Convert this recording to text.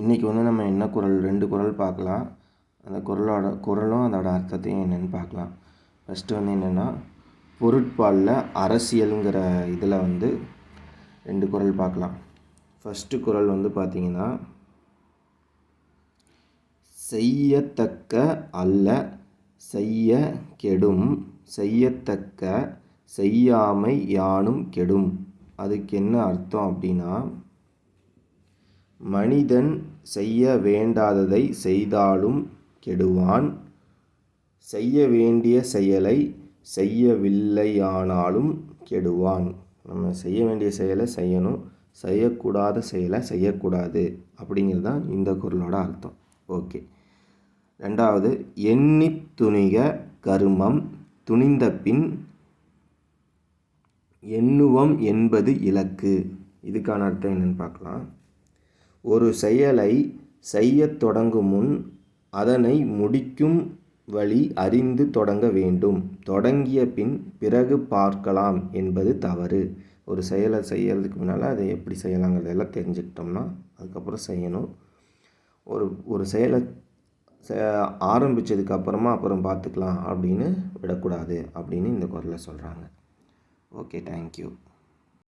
இன்றைக்கி வந்து நம்ம என்ன குறள் ரெண்டு குறள் பார்க்கலாம். அந்த குறளோட குரலும் அதோட அர்த்தத்தையும் என்னென்னு பார்க்கலாம். ஃபஸ்ட்டு வந்து என்னென்னா பொருட்பாலில் அரசியலுங்கிற இதில் வந்து ரெண்டு குறள் பார்க்கலாம். ஃபஸ்ட்டு குறள் வந்து பார்த்திங்கன்னா செய்யத்தக்க அல்ல செய்ய கெடும் செய்யத்தக்க செய்யாமை யானும் கெடும். அதுக்கு என்ன அர்த்தம் அப்படின்னா மனிதன் செய்ய வேண்டாததை செய்தாலும் கெடுவான். செய்ய வேண்டிய செயலை செய்யவில்லையானாலும் கெடுவான். நம்ம செய்ய வேண்டிய செயலை செய்யணும். செய்யக்கூடாத செயலை செய்யக்கூடாது. அப்படிங்கிறது தான் இந்த குரலோட அர்த்தம். ஓகே. ரெண்டாவது எண்ணி துணிக கருமம். துணிந்த பின் எண்ணுவம் என்பது இலக்கு. இதுக்கான அர்த்தம் என்னென்னு பார்க்கலாம். ஒரு செயலை செய்யத் தொடங்கும் முன் அதனை முடிக்கும் வழி அறிந்து தொடங்க வேண்டும். தொடங்கிய பின் பிறகு பார்க்கலாம் என்பது தவறு. ஒரு செயலை செய்யறதுக்கு முன்னால் அதை எப்படி செய்யலாங்கிறதெல்லாம் தெரிஞ்சுக்கிட்டோம்னா அதுக்கப்புறம் செய்யணும். ஒரு ஒரு செயலை ஆரம்பித்ததுக்கு அப்புறமா அப்புறம் பார்த்துக்கலாம் அப்படின்னு விடக்கூடாது அப்படின்னு இந்த குரலை சொல்கிறாங்க ஓகே தேங்க்யூ